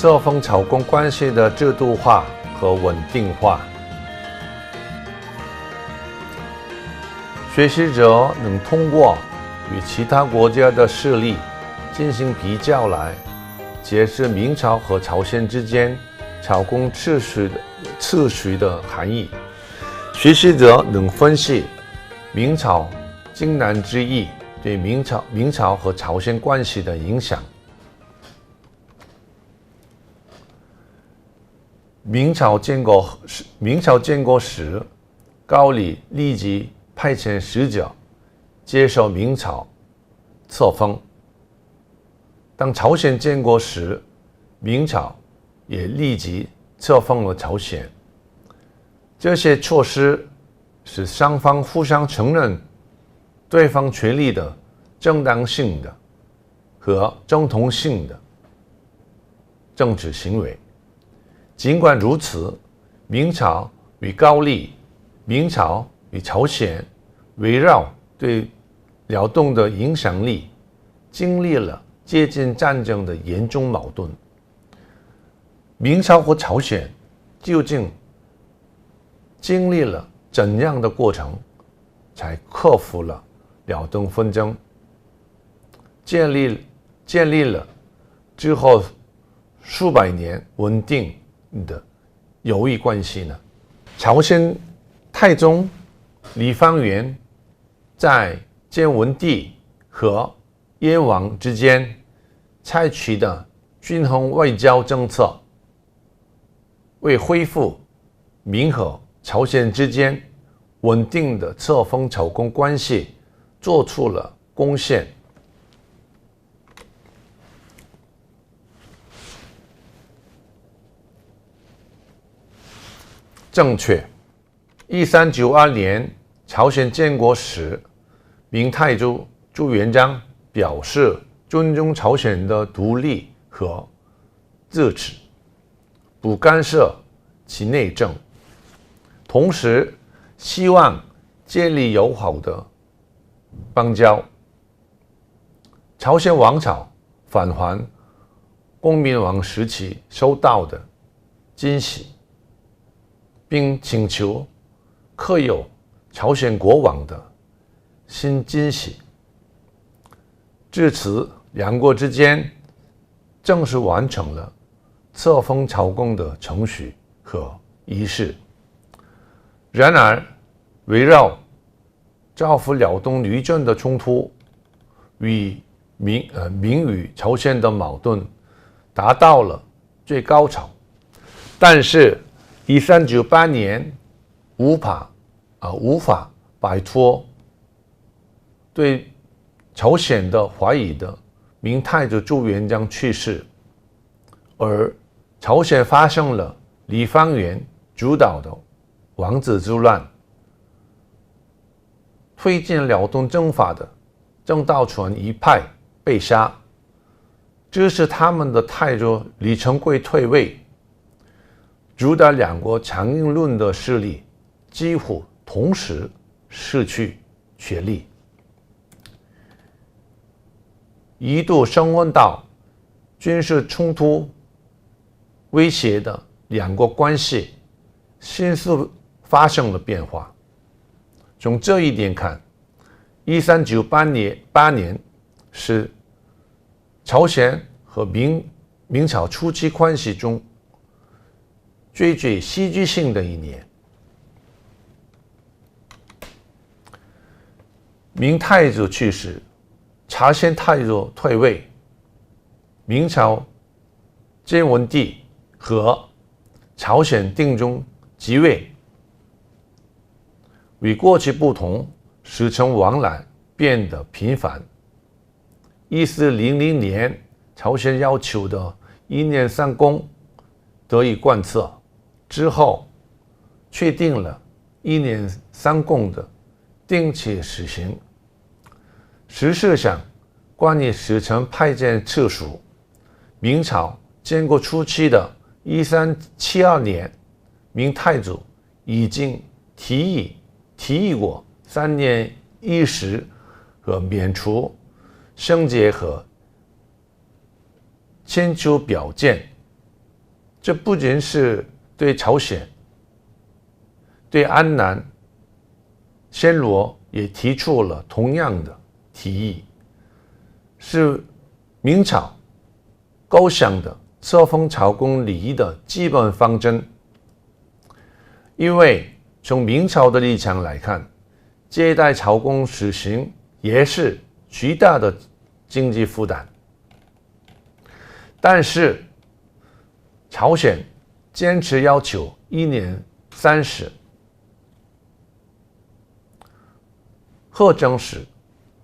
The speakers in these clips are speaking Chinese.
册封朝贡关系的制度化和稳定化。学习者能通过与其他国家的势力进行比较来解释明朝和朝鲜之间朝贡次序的次序的含义。学习者能分析明朝靖难之役对明朝明朝和朝鲜关系的影响。明朝建国时，明朝建国时，高丽立即派遣使者接受明朝册封。当朝鲜建国时，明朝也立即册封了朝鲜。这些措施是双方互相承认对方权利的正当性的和正同性的政治行为。尽管如此，明朝与高丽、明朝与朝鲜围绕对辽东的影响力，经历了接近战争的严重矛盾。明朝和朝鲜究竟经历了怎样的过程，才克服了辽东纷争，建立建立了之后数百年稳定？的友谊关系呢？朝鲜太宗李方元在建文帝和燕王之间采取的均衡外交政策，为恢复明和朝鲜之间稳定的册封朝贡关系做出了贡献。正确。一三九二年，朝鲜建国时，明太祖朱元璋表示尊重朝鲜的独立和自治，不干涉其内政，同时希望建立友好的邦交。朝鲜王朝返还公明王时期收到的惊喜。并请求刻有朝鲜国王的新惊喜。至此，两国之间正式完成了册封朝贡的程序和仪式。然而，围绕赵府辽东旅政的冲突与明呃明与朝鲜的矛盾达到了最高潮，但是。一三九八年，无法啊无法摆脱对朝鲜的怀疑的明太祖朱元璋去世，而朝鲜发生了李方元主导的王子之乱，推进辽东政法的郑道纯一派被杀，支持他们的太祖李成桂退位。主导两国强硬论的势力几乎同时失去权力，一度升温到军事冲突威胁的两国关系，迅速发生了变化。从这一点看，一三九八年八年是朝鲜和明明朝初期关系中。最具戏剧性的一年，明太祖去世，朝鲜太祖退位，明朝建文帝和朝鲜定宗即位，与过去不同，使臣往来变得频繁。一四零零年，朝鲜要求的一年三公得以贯彻。之后，确定了一年三贡的定期实行。实事上，关于使臣派遣次数，明朝建国初期的一三七二年，明太祖已经提议提议过三年一时和免除圣节和千秋表见这不仅是对朝鲜，对安南、暹罗也提出了同样的提议，是明朝构想的册封朝贡礼仪的基本方针。因为从明朝的立场来看，接待朝贡实行也是巨大的经济负担，但是朝鲜坚持要求一年三十，贺正时、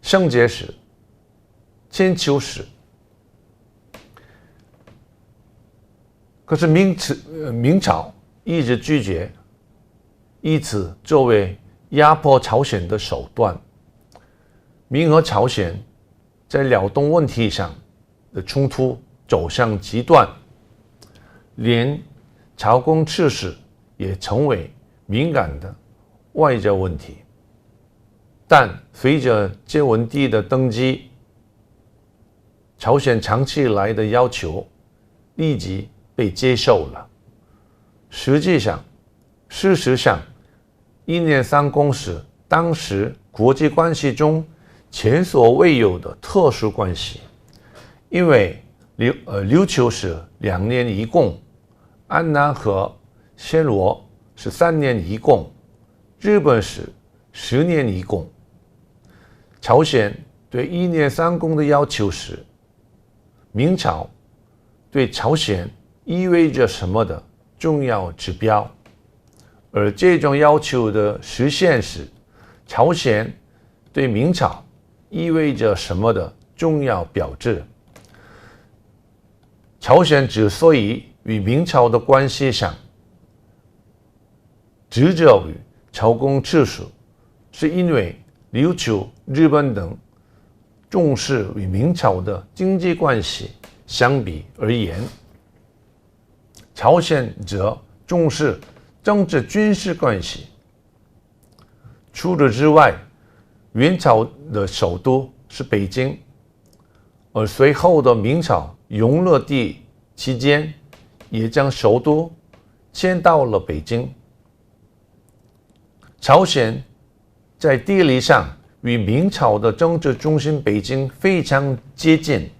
圣节时、千秋时，可是明朝明朝一直拒绝。以此作为压迫朝鲜的手段，明和朝鲜在辽东问题上的冲突走向极端，连朝贡赤史也成为敏感的外交问题。但随着建文帝的登基，朝鲜长期以来的要求立即被接受了。实际上，事实上。一年三公时，当时国际关系中前所未有的特殊关系，因为琉呃琉球是两年一贡，安南和暹罗是三年一贡，日本是十年一贡。朝鲜对一年三贡的要求是明朝对朝鲜意味着什么的重要指标。而这种要求的实现是朝鲜对明朝意味着什么的重要标志。朝鲜之所以与明朝的关系上执着于朝贡次数，是因为琉球、日本等重视与明朝的经济关系相比而言，朝鲜则重视。政治军事关系。除此之外，元朝的首都是北京，而随后的明朝永乐帝期间，也将首都迁到了北京。朝鲜在地理上与明朝的政治中心北京非常接近，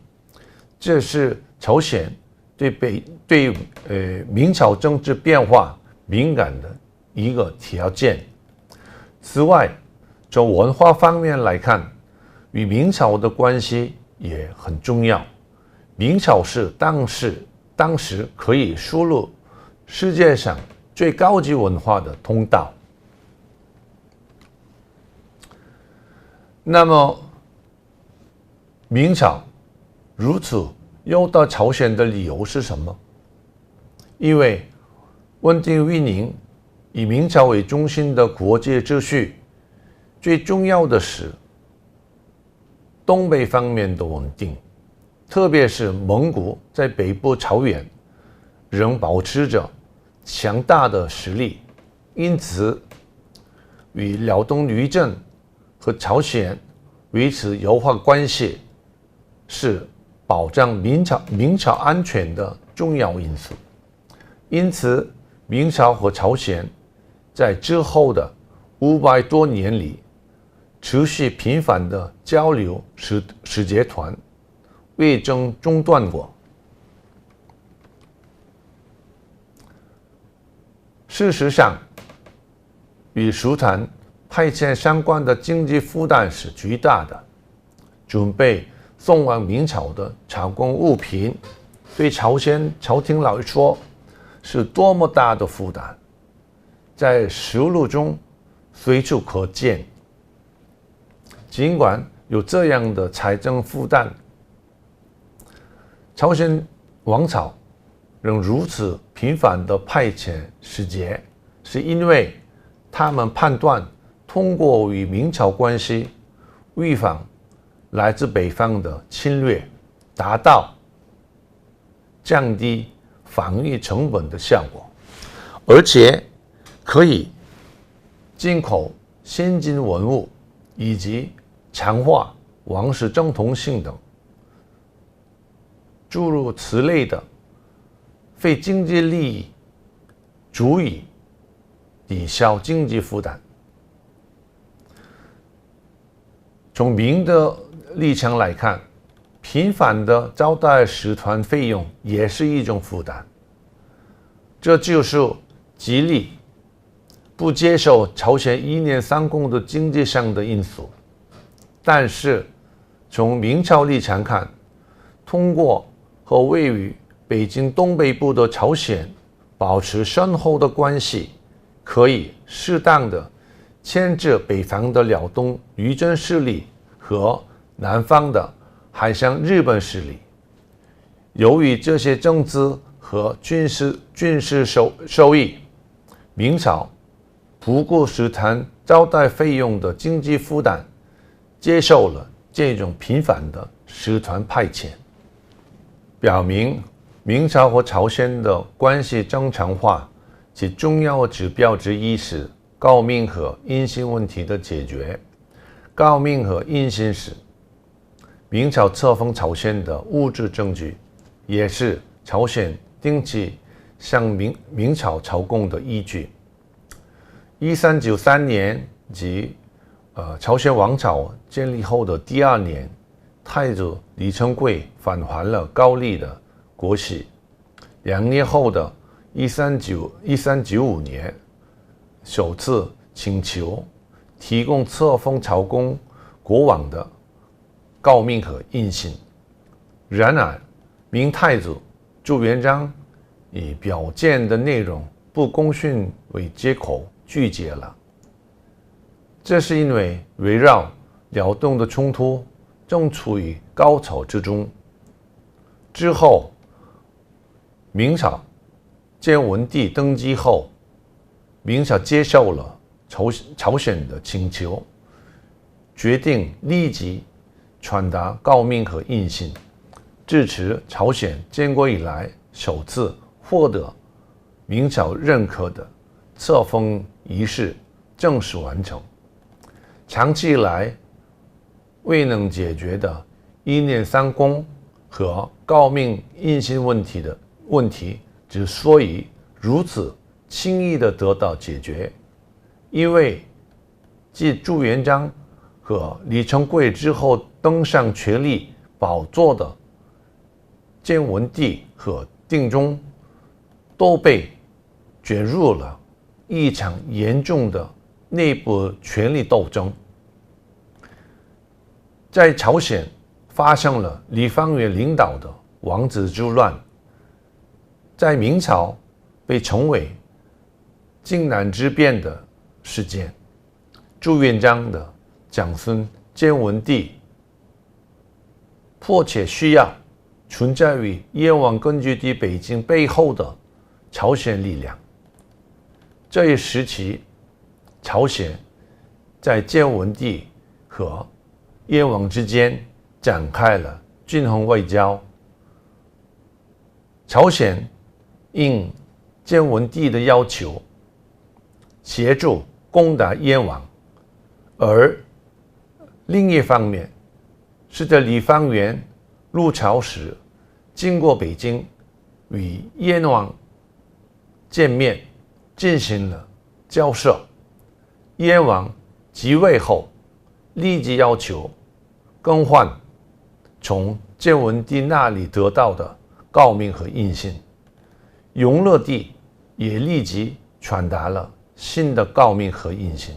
这是朝鲜对北对呃明朝政治变化。敏感的一个条件。此外，从文化方面来看，与明朝的关系也很重要。明朝是当时当时可以输入世界上最高级文化的通道。那么，明朝如此优待朝鲜的理由是什么？因为。稳定运营以明朝为中心的国际秩序，最重要的是东北方面的稳定，特别是蒙古在北部草原仍保持着强大的实力，因此与辽东旅政和朝鲜维持友好关系是保障明朝明朝安全的重要因素，因此。明朝和朝鲜在之后的五百多年里持续频繁的交流，使使节团未曾中断过。事实上，与书坛派遣相关的经济负担是巨大的。准备送往明朝的朝贡物品，对朝鲜朝廷来说。是多么大的负担，在实录中随处可见。尽管有这样的财政负担，朝鲜王朝仍如此频繁的派遣使节，是因为他们判断通过与明朝关系，预防来自北方的侵略，达到降低。防御成本的效果，而且可以进口先进文物，以及强化王室正统性等诸如此类的非经济利益足以抵消经济负担。从明的立场来看，频繁的招待使团费用也是一种负担。这就是吉利不接受朝鲜一年三公的经济上的因素。但是从明朝立场看，通过和位于北京东北部的朝鲜保持深厚的关系，可以适当的牵制北方的辽东渔政势力和南方的海上日本势力。由于这些政治和军事军事收收益，明朝不顾使团招待费用的经济负担。接受了这种频繁的使团派遣，表明明朝和朝鲜的关系正常化其重要指标之一是诰命和印信问题的解决。诰命和印信是明朝册封朝鲜的物质证据，也是朝鲜定期向明明朝朝贡的依据。一三九三年即。呃，朝鲜王朝建立后的第二年，太子李成桂返还了高丽的国玺。两年后的一三九一三九五年，首次请求提供册封朝贡国王的诰命和印信。然而，明太祖朱元璋以表见的内容不公信为借口拒绝了。这是因为围绕辽东的冲突正处于高潮之中。之后，明朝建文帝登基后，明朝接受了朝朝鲜的请求，决定立即传达诰命和印信，至此朝鲜建国以来首次获得明朝认可的册封仪式正式完成。长期以来未能解决的一念三公和诰命印信问题的问题，之所以如此轻易的得到解决，因为继朱元璋和李成桂之后登上权力宝座的建文帝和定宗，都被卷入了一场严重的。内部权力斗争，在朝鲜发生了李方远领导的王子之乱，在明朝被称为靖难之变的事件。朱元璋的长孙建文帝迫切需要存在于燕王根据地北京背后的朝鲜力量。这一时期。朝鲜在建文帝和燕王之间展开了均衡外交。朝鲜应建文帝的要求，协助攻打燕王，而另一方面是在李方圆入朝时经过北京，与燕王见面，进行了交涉。燕王即位后，立即要求更换从建文帝那里得到的诰命和印信。永乐帝也立即传达了新的诰命和印信。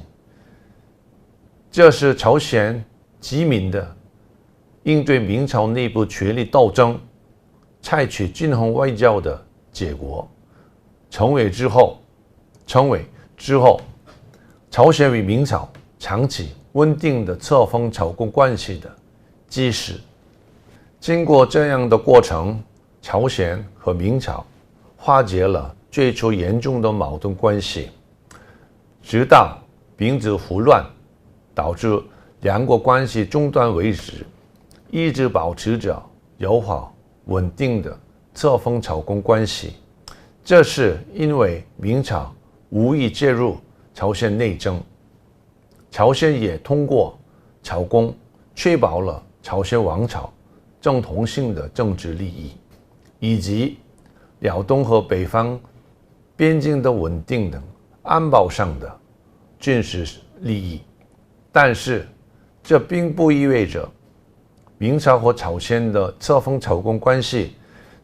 这是朝鲜急民的应对明朝内部权力斗争、采取均衡外交的结果。成为之后，成为之后。朝鲜与明朝长期稳定的册封朝贡关系的基石。经过这样的过程，朝鲜和明朝化解了最初严重的矛盾关系，直到明治胡乱导致两国关系中断为止，一直保持着友好稳定的册封朝贡关系。这是因为明朝无意介入。朝鲜内政，朝鲜也通过朝贡确保了朝鲜王朝正统性的政治利益，以及辽东和北方边境的稳定等安保上的军事利益。但是，这并不意味着明朝和朝鲜的册封朝贡关系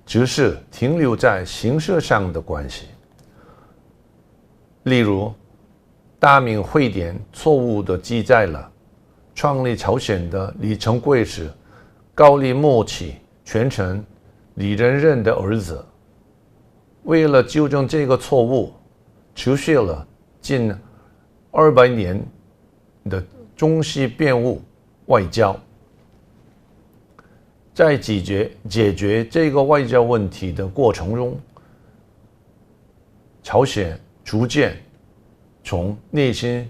只是停留在形式上的关系。例如，《大明会典》错误地记载了创立朝鲜的李成桂是高丽末期权臣李仁任的儿子。为了纠正这个错误，持续了近二百年的中西变务外交，在解决解决这个外交问题的过程中，朝鲜逐渐从内心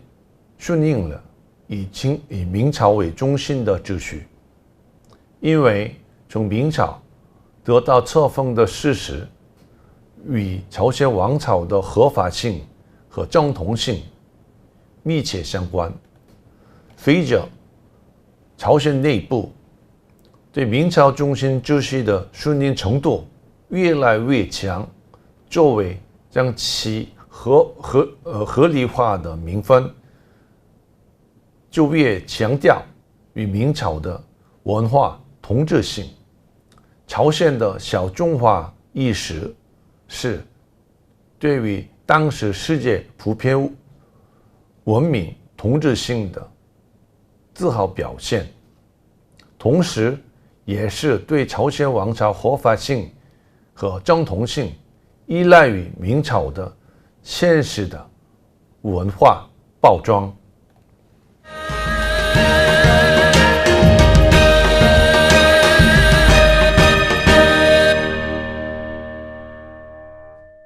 顺应了已经以明朝为中心的秩序，因为从明朝得到册封的事实。与朝鲜王朝的合法性和正统性密切相关。随着朝鲜内部对明朝中心秩序的顺应程度越来越强，作为将其合合呃合理化的名分，就越强调与明朝的文化同质性。朝鲜的小众化意识。是对于当时世界普遍文明同质性的自豪表现，同时也是对朝鲜王朝合法性和正统性依赖于明朝的现实的文化包装。